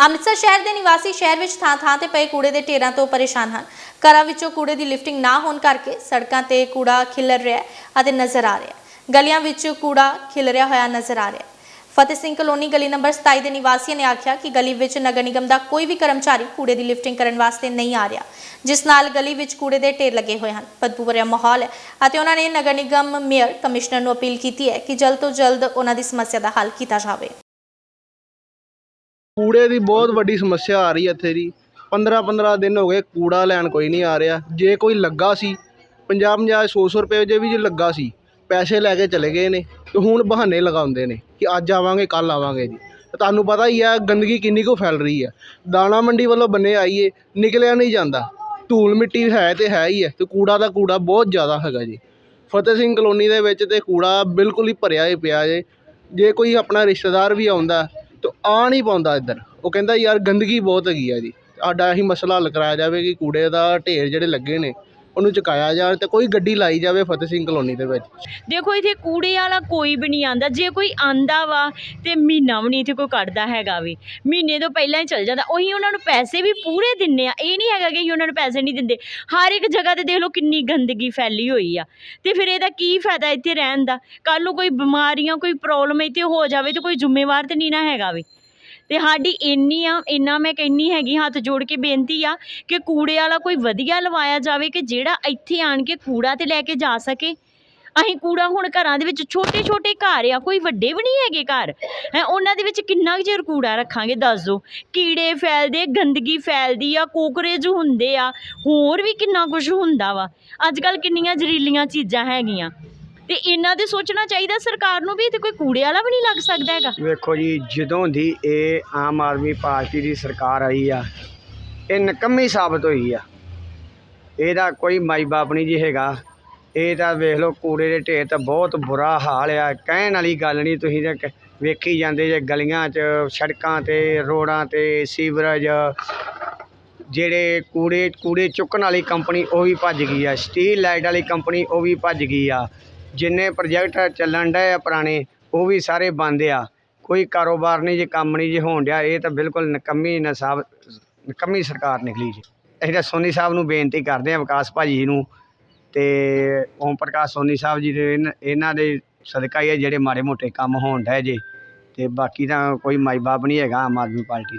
ਅੰਮ੍ਰਿਤਸਰ ਸ਼ਹਿਰ ਦੇ ਨਿਵਾਸੀ ਸ਼ਹਿਰ ਵਿੱਚ ਥਾਂ-ਥਾਂ ਤੇ ਪਏ ਕੂੜੇ ਦੇ ਢੇਰਾਂ ਤੋਂ ਪਰੇਸ਼ਾਨ ਹਨ। ਘਰਾਂ ਵਿੱਚੋਂ ਕੂੜੇ ਦੀ ਲਿਫਟਿੰਗ ਨਾ ਹੋਣ ਕਰਕੇ ਸੜਕਾਂ ਤੇ ਕੂੜਾ ਖਿਲਰ ਰਿਹਾ ਹੈ ਅਤੇ ਨਜ਼ਰ ਆ ਰਿਹਾ। ਹੈ ਗਲੀਆਂ ਵਿੱਚ ਕੂੜਾ ਖਿਲਰਿਆ ਹੋਇਆ ਨਜ਼ਰ ਆ ਰਿਹਾ। ਹੈ ਫਤਿਹ ਸਿੰਘ ਕਲੋਨੀ ਗਲੀ ਨੰਬਰ 27 ਦੇ ਨਿਵਾਸੀਆਂ ਨੇ ਆਖਿਆ ਕਿ ਗਲੀ ਵਿੱਚ ਨਗਰ ਨਿਗਮ ਦਾ ਕੋਈ ਵੀ ਕਰਮਚਾਰੀ ਕੂੜੇ ਦੀ ਲਿਫਟਿੰਗ ਕਰਨ ਵਾਸਤੇ ਨਹੀਂ ਆ ਰਿਹਾ, ਜਿਸ ਨਾਲ ਗਲੀ ਵਿੱਚ ਕੂੜੇ ਦੇ ਢੇਰ ਲੱਗੇ ਹੋਏ ਹਨ। ਬਦਬੂ ਭਰਿਆ ਮਾਹੌਲ ਹੈ ਅਤੇ ਉਹਨਾਂ ਨੇ ਨਗਰ ਨਿਗਮ ਮੇਅਰ ਕਮਿਸ਼ਨਰ ਨੂੰ ਅਪੀਲ ਕੀਤੀ ਹੈ ਕਿ ਜਲਦ ਤੋਂ ਜਲਦ ਉਹਨਾਂ ਦੀ ਸਮੱਸਿਆ ਦਾ ਹੱਲ ਕੀਤਾ ਜਾਵੇ। ਕੂੜੇ ਦੀ ਬਹੁਤ ਵੱਡੀ ਸਮੱਸਿਆ ਆ ਰਹੀ ਹੈ ਇੱਥੇ ਦੀ 15 15 ਦਿਨ ਹੋ ਗਏ ਕੂੜਾ ਲੈਣ ਕੋਈ ਨਹੀਂ ਆ ਰਿਹਾ। ਜੇ ਕੋਈ ਲੱਗਾ ਸੀ 50 50 100 100 ਰੁਪਏ ਜੇ ਵੀ ਜੇ ਲੱਗਾ ਸੀ, ਪੈਸੇ ਲੈ ਕੇ ਚਲੇ ਗਏ ਨੇ। ਅਤੇ ਹੁਣ ਬਹਾਨੇ ਲਗਾਉਂਦੇ ਨੇ ਕਿ ਅੱਜ ਆਵਾਂਗੇ, ਕੱਲ੍ਹ ਆਵਾਂਗੇ ਜੀ। ਤੁਹਾਨੂੰ ਪਤਾ ਹੀ ਹੈ, ਗੰਦਗੀ ਕਿੰਨੀ ਕੁ ਫੈਲ ਰਹੀ ਹੈ। ਦਾਣਾ ਮੰਡੀ ਵੱਲੋਂ ਬੰਨੇ ਆਈਏ, ਨਿਕਲਿਆ ਨਹੀਂ ਜਾਂਦਾ। ਧੂਲ ਮਿੱਟੀ ਹੈ ਤਾਂ ਹੈ ਹੀ ਹੈ ਅਤੇ ਕੂੜਾ ਦਾ ਕੂੜਾ ਬਹੁਤ ਜ਼ਿਆਦਾ ਹੈਗਾ ਜੀ। ਫਤਿਹ ਸਿੰਘ ਕਲੋਨੀ ਦੇ ਵਿੱਚ ਤਾਂ ਕੂੜਾ ਬਿਲਕੁਲ ਹੀ ਭਰਿਆ ਹੀ ਪਿਆ ਜੇ। ਜੇ ਕੋਈ ਆਪਣਾ ਰਿਸ਼ਤੇਦਾਰ ਵੀ ਆਉਂਦਾ ਤਾਂ ਆ ਨਹੀਂ ਪਾਉਂਦਾ ਇੱਧਰ। ਉਹ ਕਹਿੰਦਾ, ਯਾਰ ਗੰਦਗੀ ਬਹੁਤ ਹੈਗੀ ਆ ਜੀ। ਸਾਡਾ ਇਹੀ ਮਸਲਾ ਹੱਲ ਕਰਵਾਇਆ ਜਾਵੇ ਕਿ ਕੂੜੇ ਦਾ ਢੇਰ ਜਿਹੜੇ ਲੱਗੇ ਨੇ ਉਹਨੂੰ ਚੁਕਾਇਆ ਜਾਵੇ ਤੇ ਕੋਈ ਗੱਡੀ ਲਾਈ ਜਾਵੇ ਫਤਿਹ ਸਿੰਘ ਕਲੋਨੀ ਦੇ ਵਿੱਚ। ਦੇਖੋ ਇੱਥੇ ਕੂੜੇ ਵਾਲਾ ਕੋਈ ਵੀ ਨਹੀਂ ਆਂਦਾ। ਜੇ ਕੋਈ ਆਂਦਾ ਵਾ ਤੇ ਮਹੀਨਾ ਵੀ ਨਹੀਂ ਇੱਥੇ ਕੋਈ ਕੱਢਦਾ ਹੈਗਾ ਵੀ। ਮਹੀਨੇ ਤੋਂ ਪਹਿਲਾਂ ਹੀ ਚਲ ਜਾਂਦਾ। ਉਹੀ ਉਹਨਾਂ ਨੂੰ ਪੈਸੇ ਵੀ ਪੂਰੇ ਦਿੰਨੇ ਆ। ਇਹ ਨਹੀਂ ਹੈਗਾ ਕਿ ਅਸੀਂ ਉਹਨਾਂ ਨੂੰ ਪੈਸੇ ਨਹੀਂ ਦਿੰਦੇ। ਹਰ ਇੱਕ ਜਗ੍ਹਾ ਤੇ ਦੇਖ ਲਓ ਕਿੰਨੀ ਗੰਦਗੀ ਫੈਲੀ ਹੋਈ ਆ। ਤੇ ਫਿਰ ਇਹਦਾ ਕੀ ਫਾਇਦਾ ਇੱਥੇ ਰਹਿਣ ਦਾ? ਕੱਲ ਨੂੰ ਕੋਈ ਬਿਮਾਰੀਆਂ, ਕੋਈ ਪ੍ਰੋਬਲਮ ਇੱਥੇ ਹੋ ਜਾਵੇ ਤੇ ਕੋਈ ਜ਼ਿੰਮੇਵਾਰ ਤੇ ਨਹੀਂ ਨਾ ਹੈਗਾ ਵੀ। ਤੇ ਸਾਡੀ ਇੰਨੀ ਆ, ਇੰਨਾ ਮੈਂ ਕਹਿੰਨੀ ਹੈਗੀ, ਹੱਥ ਜੋੜ ਕੇ ਬੇਨਤੀ ਆ ਕਿ ਕੂੜੇ ਵਾਲਾ ਕੋਈ ਵਧੀਆ ਲਵਾਇਆ ਜਾਵੇ ਕਿ ਜਿਹੜਾ ਇੱਥੇ ਆਣ ਕੇ ਕੂੜਾ ਤੇ ਲੈ ਕੇ ਜਾ ਸਕੇ। ਅਸੀਂ ਕੂੜਾ ਹੁਣ ਘਰਾਂ ਦੇ ਵਿੱਚ ਛੋਟੇ ਛੋਟੇ ਘਰ ਆ, ਕੋਈ ਵੱਡੇ ਵੀ ਨਹੀਂ ਹੈਗੇ ਘਰ। ਹੈ, ਉਹਨਾਂ ਦੇ ਵਿੱਚ ਕਿੰਨਾ ਕੁ ਚਿਰ ਕੂੜਾ ਰੱਖਾਂਗੇ, ਦੱਸ ਦਿਓ ਕੀੜੇ ਫੈਲਦੇ, ਗੰਦਗੀ ਫੈਲਦੀ ਆ, ਕੋਕਰੇਜ ਹੁੰਦੇ ਆ, ਹੋਰ ਵੀ ਕਿੰਨਾ ਕੁਝ ਹੁੰਦਾ ਵਾ। ਅੱਜ ਕੱਲ ਕਿੰਨੀਆਂ ਜ਼ਹਿਰੀਲੀਆਂ ਚੀਜ਼ਾਂ ਹੈਗੀਆਂ। ਤੇ ਇਹਨਾਂ ਦੇ ਸੋਚਣਾ ਚਾਹੀਦਾ, ਸਰਕਾਰ ਨੂੰ ਵੀ ਤੇ ਕੋਈ ਕੂੜੇ ਵਾਲਾ ਵੀ ਨਹੀਂ ਲੱਗ ਸਕਦਾ ਹੈਗਾ? ਵੇਖੋ ਜੀ, ਜਦੋਂ ਦੀ ਇਹ ਆਮ ਆਦਮੀ ਪਾਰਟੀ ਦੀ ਸਰਕਾਰ ਆਈ ਆ, ਇਹ ਨਕੰਮੀ ਸਾਬਤ ਹੋਈ ਆ। ਇਹਦਾ ਕੋਈ ਮਾਈ ਬਾਪ ਨਹੀਂ ਜੀ ਹੈਗਾ। ਇਹ ਤਾਂ ਵੇਖ ਲਓ, ਕੂੜੇ ਦੇ ਢੇਰ ਤਾਂ ਬਹੁਤ ਬੁਰਾ ਹਾਲ ਆ। ਕਹਿਣ ਵਾਲੀ ਗੱਲ ਨਹੀਂ, ਤੁਸੀਂ ਤਾਂ ਕ- ਵੇਖੀ ਜਾਂਦੇ ਜੇ ਗਲੀਆਂ 'ਚ, ਸੜਕਾਂ ਤੇ, ਰੋਡਾਂ ਤੇ, ਸੀਵਰੇਜ। ਜਿਹੜੇ ਕੂੜੇ ਕੂੜੇ ਚੁੱਕਣ ਵਾਲੀ ਕੰਪਨੀ ਉਹ ਵੀ ਭੱਜ ਗਈ ਆ। ਸਟੀਲ ਲਾਈਟ ਵਾਲੀ ਕੰਪਨੀ ਉਹ ਵੀ ਭੱਜ ਗਈ ਆ। ਜਿੰਨੇ ਪ੍ਰੋਜੈਕਟ ਚੱਲਣ ਡਏ ਆ ਪੁਰਾਣੇ, ਉਹ ਵੀ ਸਾਰੇ ਬੰਦ ਆ। ਕੋਈ ਕਾਰੋਬਾਰ ਨਹੀਂ ਜੇ, ਕੰਮ ਨਹੀਂ ਜੇ ਹੋਣ ਡਿਆ, ਇਹ ਤਾਂ ਬਿਲਕੁਲ ਨਕੰਮੀ ਨਸਾਬ, ਨਕੰਮੀ ਸਰਕਾਰ ਨਿਕਲੀ ਜੀ। ਅਸੀਂ ਤਾਂ ਸੋਨੀ ਸਾਹਿਬ ਨੂੰ ਬੇਨਤੀ ਕਰਦੇ ਹਾਂ ਵਿਕਾਸ ਭਾਜੀ ਨੂੰ ਤੇ ਓਮ ਪ੍ਰਕਾਸ਼ ਸੋਨੀ ਸਾਹਿਬ ਜੀ ਦੇ ਇਨ- ਇਹਨਾਂ ਦੇ ਸਦਕਾ ਹੀ ਆ ਜਿਹੜੇ ਮਾੜੇ ਮੋਟੇ ਕੰਮ ਹੋਣ ਡਏ ਜੇ। ਤੇ ਬਾਕੀ ਤਾਂ ਕੋਈ ਮਾਈ ਬਾਪ ਨਹੀਂ ਹੈਗਾ, ਆਮ ਆਦਮੀ ਪਾਰਟੀ ਦਾ।